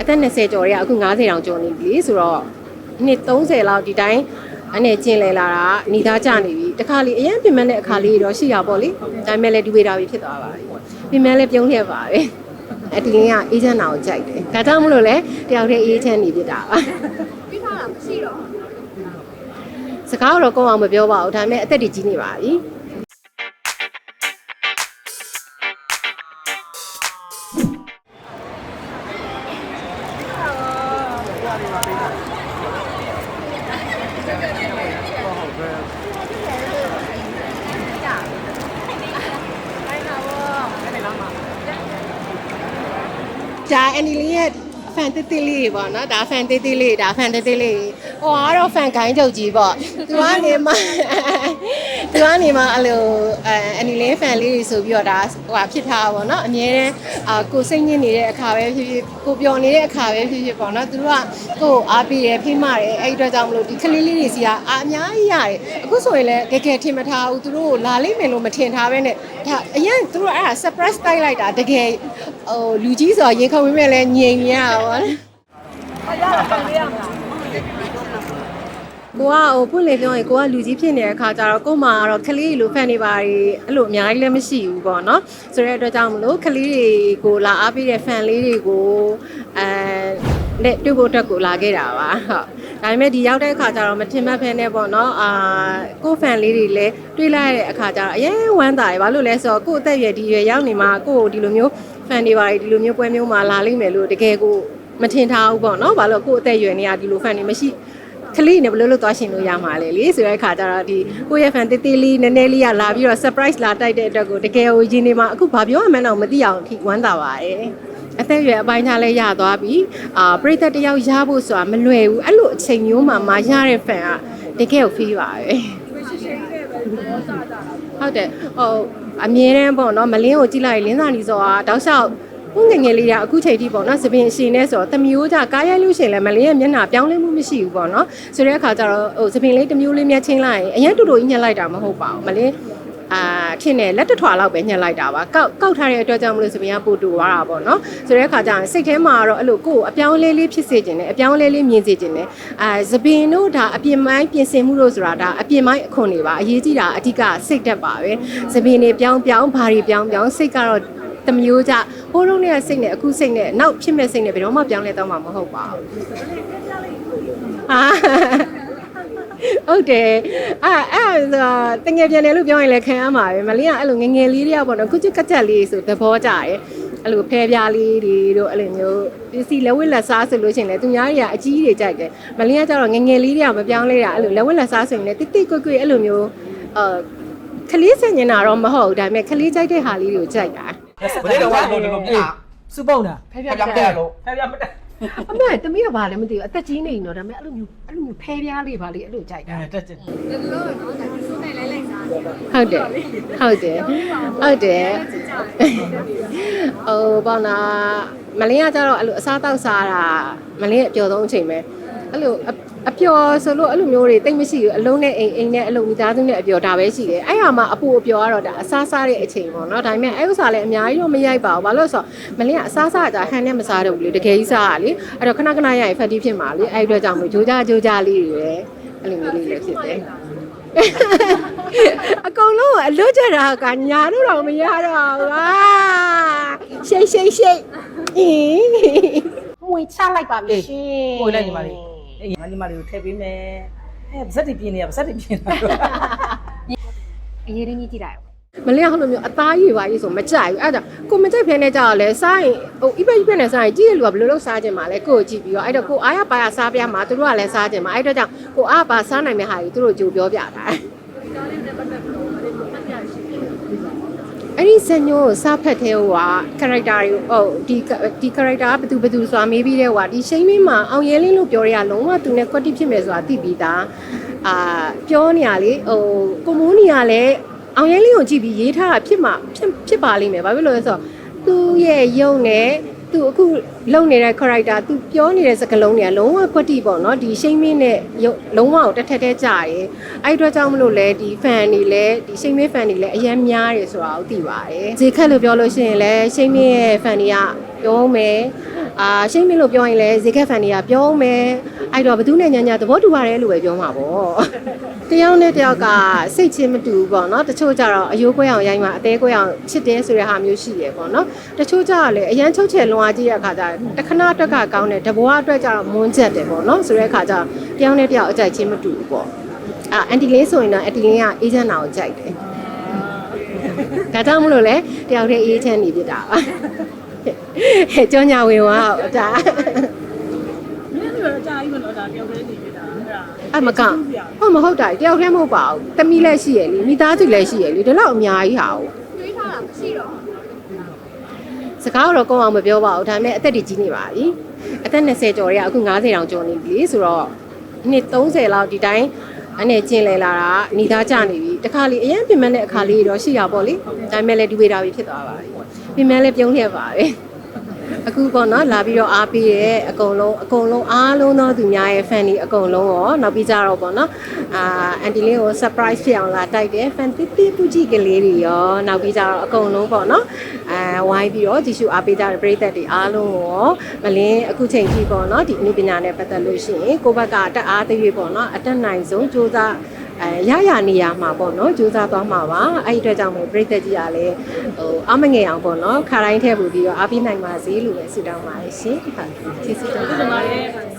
အသက်20ကျော်တွေကအခု90တောင်ကျော်နေပြီလေဆိုတော့နှစ်30လောက်ဒီတိုင်းအနေကျင်လဲလာတာနေသားကြနေပြီတခါလေအရင်ပြင်မဲ့တဲ့အခါလေးတော့ရှိရပါလေဒါပေမဲ့လည်းဒူဝေတာပဲဖြစ်သွားပါပြီပြင်မဲ့လည်းပြုံးလျက်ပါပဲအဒီလင်းကအေးချမ်းတာကိုကြိုက်တယ်ဒါကြောင့်မလို့လဲတယောက်တည်းအေးချမ်းနေပြတာပါပြီးထားတာမရှိတော့စကားတော့ကောင်းအောင်မပြောပါဘူးဒါပေမဲ့အသက်တွေကြီးနေပါပြီ ဒါအန်ဒီလေးရဲ့ ဖန်တစ်တစ်လေးတွေပေါ့နော်ဒါဖန်တစ်တစ်လေးဒါဖန်တစ်တစ်လေးဟိုကတော့ဖန်ခိုင်းချုပ်ကြီးပေါ့သူကနေမှသူကနေမှအဲ့လိုအဲအန်ဒီလေးဖန်လေးတွေဆိုပြီးတော့ဒါဟိုဟာဖြစ်ထားတာပေါ့နော်အမြဲတမ်းအာကိုစိတ်ညစ်နေတဲ့အခါပဲဖြစ်ဖြစ်ကိုပျော်နေတဲ့အခါပဲဖြစ်ဖြစ်ပေါ့နော်သူတို့ကကိုယ်အားပေးတယ်ဖိမတယ်အဲ့ဒီအတွက်ကြောင့်မလို့ဒီကလေးလေးတွေစီကအများကြီးရတယ်အခုဆိုရင်လည်းတကယ်ထင်မထားဘူးသူတို့ကိုလာလိမ့်မယ်လို့မထင်ထားပဲနဲ့ဒါအရင်သူတို့အဲ့ဒါ surprise တိုက်လိုက်တာတကယ် ဟိုလူကြီးဆိုတော့ရင်ခုန်မိမဲ့လဲငြိမ်ရပါဘောအရတာခံရမှာကိုကဟိုဖွင့်လေပြောရင်ကိုကလူကြီးဖြစ်နေတဲ့အခါကျတော့ကို့မှာကတော့ကလေးလိုဖန်နေပါတွေအဲ့လိုအများကြီးလည်းမရှိဘူးပေါ့နော်ဆိုတဲ့အတွက်ကြောင့်မလို့ကလေးတွေကိုလာအားပေးတဲ့ဖန်လေးတွေကိုအဲလက်တွေ့ဖို့အတွက်ကိုလာခဲ့တာပါဟုတ်ဒါပေမဲ့ဒီရောက်တဲ့အခါကျတော့မထင်မှတ်ဖဲနဲ့ပေါ့နော်အာကိုဖန်လေးတွေလည်းတွေ့လိုက်ရတဲ့အခါကျတော့အရင်ဝမ်းသာတယ်ဘာလို့လဲဆိုတော့ကို့အသက်အရွယ်ဒီရွယ်ရောက်နေမှာကို့ကိုဒီလိုမျိုး ဖန်တွေပါတွေဒီလိုမျိုးပွဲမျိုးမှာလာလိမ့်မယ်လို့တကယ်ကိုမထင်ထားဘူးပေါ့နော်ဘာလို့ကို့အသက်အရွယ်နေရဒီလိုဖန်တွေမရှိကလေးနဲ့ဘယ်လိုလုပ်သွားရှင်လို့ရမှာလဲလေဆိုတဲ့အခါကျတော့ဒီကိုယ့်ရဲ့ fan တေးသေးလေးနည်းနည်းလေးကလာပြီးတော့ surprise လာတိုက်တဲ့အတွက်ကိုတကယ်ကိုရင်းနေမှာအခုဘာပြောရမှန်းတော့မသိအောင်ထိဝမ်းသာပါတယ်အသက်အရွယ်အပိုင်းခြားလဲရသွားပြီအာပရိသတ်တစ်ယောက်ရဖို့ဆိုတာမလွယ်ဘူးအဲ့လိုအချိန်မျိုးမှာမရတဲ့ fan ကတကယ်ကို feel ပါပဲဟုတ်တယ်ဟို အမြဲတမ်းပေါ့နော်မလင်းကိုကြည့်လိုက်ရင်လင်းစာနီဆိုတာတောက်လျှောက်ခုငယ်ငယ်လေးကအခုချိန်ထိပေါ့နော်သပင်အရှင်နဲ့ဆိုတော့တမျိုးကြကားရိုက်လို့ရှရင်လည်းမလင်းရဲ့မျက်နှာပြောင်းလဲမှုမရှိဘူးပေါ့နော်ဆိုတဲ့အခါကျတော့ဟိုသပင်လေးတစ်မျိုးလေးမြတ်ချင်းလိုက်ရင်အရင်တူတူကြီးညှက်လိုက်တာမဟုတ်ပါဘူးမလင်း အာထင်းနဲ့လက်တထွာလောက်ပဲညှက်လိုက်တာပါကောက်ကောက်ထားတဲ့အတွက်ကြောင့်မလို့သပင်ကပို့တူသွားတာပေါ့နော်ဆိုတဲ့အခါကျရင်စိတ်ထဲမှာတော့အဲ့လိုကိုယ်အပြောင်းလဲလေးဖြစ်စေခြင်းနဲ့အပြောင်းလဲလေးမြင်စေခြင်းနဲ့အာသပင်တို့ဒါအပြင်ပိုင်းပြင်ဆင်မှုလို့ဆိုတာဒါအပြင်ပိုင်းအခွန်တွေပါအရေးကြီးတာအဓိကစိတ်တက်ပါပဲသပင်တွေပြောင်းပြောင်းဘာတွေပြောင်းပြောင်းစိတ်ကတော့တမျိုးကြဟိုးလုံးနဲ့စိတ်နဲ့အခုစိတ်နဲ့နောက်ဖြစ်မဲ့စိတ်နဲ့ဘယ်တော့မှပြောင်းလဲတော့မှာမဟုတ်ပါဘူးဟာ ဟုတ်တယ်အဲ့အဲ့ဒါတငယ်ပြန်တယ်လို့ပြောရင်လည်းခံရမှာပဲမလေးကအဲ့လိုငယ်ငယ်လေးတယောက်ပေါ့နော်ကုချစ်ကချက်လေးဆိုသဘောကျတယ်အဲ့လိုဖဲပြားလေးတွေတို့အဲ့လိုမျိုးပစ္စည်းလက်ဝတ်လက်စားဆိုလို့ရှိရင်လည်းသူများတွေကအကြီးတွေကြိုက်တယ်မလေးကကျတော့ငယ်ငယ်လေးတွေကမပြောင်းလဲတာအဲ့လိုလက်ဝတ်လက်စားဆိုရင်လည်းတိတိကွတ်ကွတ်အဲ့လိုမျိုးအာခလေးဆင်ញင်တာတော့မဟုတ်ဘူးဒါပေမဲ့ခလေးကြိုက်တဲ့ဟာလေးတွေကိုကြိုက်တာဘယ်လိုကတော့ဒီလိုပြတာစုပုံတာဖျက်ပြတ်လို့ဖဲပြမတက် အမေတမီးကဘာလဲမသိဘူးအသက်ကြီးနေရင်တော့ဒါပေမဲ့အဲ့လိုမျိုးအဲ့လိုမျိုးဖဲပြားလေးပါလေအဲ့လိုကြိုက်တာအဲတက်ချင်ဒီလိုတော့နော်ဒါဒီစုနဲ့လဲလိုက်စားတယ်ဟုတ်တယ်ဟုတ်တယ်ဟုတ်တယ်ဟိုပေါ့နာမလင်းကကြတော့အဲ့လိုအစားတောက်စားတာမလင်းရဲ့အပျော်ဆုံးအချိန်ပဲ အဲ့လိုအအပျော်ဆိုလို့အဲ့လိုမျိုးတွေတိတ်မရှိဘူးအလုံးနဲ့အိမ်အိမ်နဲ့အဲ့လိုမိသားစုနဲ့အပျော်ဒါပဲရှိတယ်အဲ့ဟာမှအပူအပျော်ကတော့ဒါအစားစားတဲ့အချိန်ပေါ့နော်ဒါပေမဲ့အဲ့ဥစ္စာလည်းအများကြီးတော့မရိုက်ပါဘူးဘာလို့လဲဆိုတော့မလင်းကအစားစားကြဟန်နဲ့မစားတော့ဘူးလေတကယ်ကြီးစားရလေအဲ့တော့ခဏခဏရရင်ဖက်တီးဖြစ်မှာလေအဲ့ဒီအတွက်ကြောင့်မို့ဂျိုးကြဂျိုးကြလေးတွေပဲအဲ့လိုမျိုးလေးလည်းဖြစ်တယ်အကုန်လုံးကအလွတ်ကြတာကညာတို့တော့မရတော့ဘူးဟာရှိတ်ရှိတ်ရှိတ်အင်းငွေချလိုက်ပါမယ်ရှင်ကိုလိုက်ညီမလေး အေးညီမလေးကိုထည့်ပေးမယ်အဲဗစက်တွေပြင်းနေရဗစက်တွေပြင်းနေတာအရေးရင်းကြီးကြည့်လိုက်မလင်းကဟိုလိုမျိုးအသားရည်ပါကြီးဆိုမကြိုက်ဘူးအဲ့ဒါကိုမကြိုက်ဖ ೇನೆ ကြောက်လဲစားရင်ဟိုအိပအိပနဲ့စားရင်ကြည့်ရလူကဘယ်လိုလုပ်စားခြင်းမှာလဲကိုကိုကြည့်ပြီးတော့အဲ့တော့ကိုအားရပါရစားပြမှာသူတို့ကလည်းစားခြင်းမှာအဲ့တော့ကြောင့်ကိုအားပါစားနိုင်တဲ့ဟာကြီးသူတို့ကြိုပြောပြတာ အဲ့ဒီစညိုကိုစားဖက်သေးဟိုက character တွေဟုတ်ဒီဒီ character ကဘယ်သူဘယ်သူဆိုတာမေးပြီးတဲ့ဟိုကဒီရှိမ့်မင်းမှာအောင်ရဲလင်းလို့ပြောရရလုံးဝသူနဲ့ quality ဖြစ်မယ်ဆိုတာသိပြီးသားအာပြောနေရလေဟိုကိုမိုးနေရလဲအောင်ရဲလင်းကိုကြည့်ပြီးရေးထားတာဖြစ်မှာဖြစ်ဖြစ်ပါလိမ့်မယ်ဘာဖြစ်လို့လဲဆိုတော့သူ့ရဲ့ယုံနဲ့ သူအခုလုံနေတဲ့ character သူပြောနေတဲ့စကားလုံးတွေကလုံးဝ quality ပေါ့နော်ဒီရှိမ့်မင်းနဲ့ယုံလုံးဝကိုတက်ထက်တဲ့ကြရဲအဲ့ဒီအတွက်ကြောင့်မလို့လဲဒီ fan တွေလဲဒီရှိမ့်မင်း fan တွေလဲအများများတယ်ဆိုတာကိုသိပါတယ်ဈေးခက်လို့ပြောလို့ရှိရင်လဲရှိမ့်မင်းရဲ့ fan တွေက ပြောမယ်အာရှင်းမင်းလို့ပြောရင်လည်းဇေကက်ဖန်တွေကပြောမယ်အဲ့တော့ဘသူနဲ့ညာညာသဘောတူပါတယ်လို့ပဲပြောမှာပေါ့တယောက်နဲ့တယောက်ကစိတ်ချင်းမတူဘူးပေါ့နော်တချို့ကြတော့အယိုးကွဲအောင်ရိုင်းမှအသေးကွဲအောင်ချစ်တယ်ဆိုတဲ့ဟာမျိုးရှိတယ်ပေါ့နော်တချို့ကြတော့လည်းအရန်ချုပ်ချယ်လွန်အားကြီးတဲ့အခါကျတော့တခဏအတွက်ကကောင်းတယ်တဘွားအတွက်ကြတော့မွန်းချက်တယ်ပေါ့နော်ဆိုတဲ့အခါကျတော့တယောက်နဲ့တယောက်အကြိုက်ချင်းမတူဘူးပေါ့အာအန်တီလေးဆိုရင်တော့အန်တီလေးကအေးချမ်းတာကိုကြိုက်တယ်ဒါကြောင့်မလို့လေတယောက်တည်းအေးချမ်းနေပြတာပါ ဟဲ့ကြောညာဝင်ဝါဒါမင်းတို့အကြာကြီးမလို့ဒါပြောင်းလဲနေပြီဒါအဲ့ဒါအမကဟုတ်မဟုတ်တာတယောက်တည်းမဟုတ်ပါဘူးတမီလည်းရှိရလေမိသားစုလည်းရှိရလေဒါတော့အများကြီးဟာဘူးတွေးထားတာမရှိတော့စကားတော့ကောင်းအောင်မပြောပါဘူးဒါပေမဲ့အသက်တွေကြီးနေပါပြီအသက်20ကျော်တွေကအခု90တောင်ကျော်နေပြီလေဆိုတော့နှစ်30လောက်ဒီတိုင်းအနေကျင်လည်လာတာအနီသားကျနေပြီတခါလေအရင်ပြင်မဲ့တဲ့အခါလေးတော့ရှိရပါလေဒါပေမဲ့လည်းဒီဝေတာပြီဖြစ်သွားပါပြီ ပြင်မဲ့လည်းပြုံးနေပါပဲအခုပေါ့နော်လာပြီးတော့အားပေးရဲအကုန်လုံးအကုန်လုံးအားလုံးသောသူများရဲ့ fan တွေအကုန်လုံးရောနောက်ပြီးကြတော့ပေါ့နော်အာအန်တီလေးကို surprise ဖြစ်အောင်လာတိုက်တယ် fan တိတိပူကြီးကလေးတွေရောနောက်ပြီးကြတော့အကုန်လုံးပေါ့နော်အဲဝိုင်းပြီးတော့ကြည့်ရှုအားပေးကြတဲ့ပရိသတ်တွေအားလုံးရောမလင်းအခုချိန်ကြီးပေါ့နော်ဒီအနုပညာနဲ့ပတ်သက်လို့ရှိရင်ကိုယ့်ဘက်ကတက်အားသေး၍ပေါ့နော်အတက်နိုင်ဆုံးစူးစမ်း အဲရရနေရမှာပေါ့နော်ကြိုးစားသွားမှာပါအဲ့ဒီအတွက်ကြောင့်မို့ပြိသက်ကြီးကလည်းဟိုအမငယ်အောင်ပေါ့နော်ခါတိုင်းထည့်ပို့ပြီးတော့အားပေးနိုင်ပါစေလို့ပဲဆုတောင်းပါတယ်ရှင်ဟုတ်ကျေးဇူးတင်ပါဒီတမှာယ်လည်း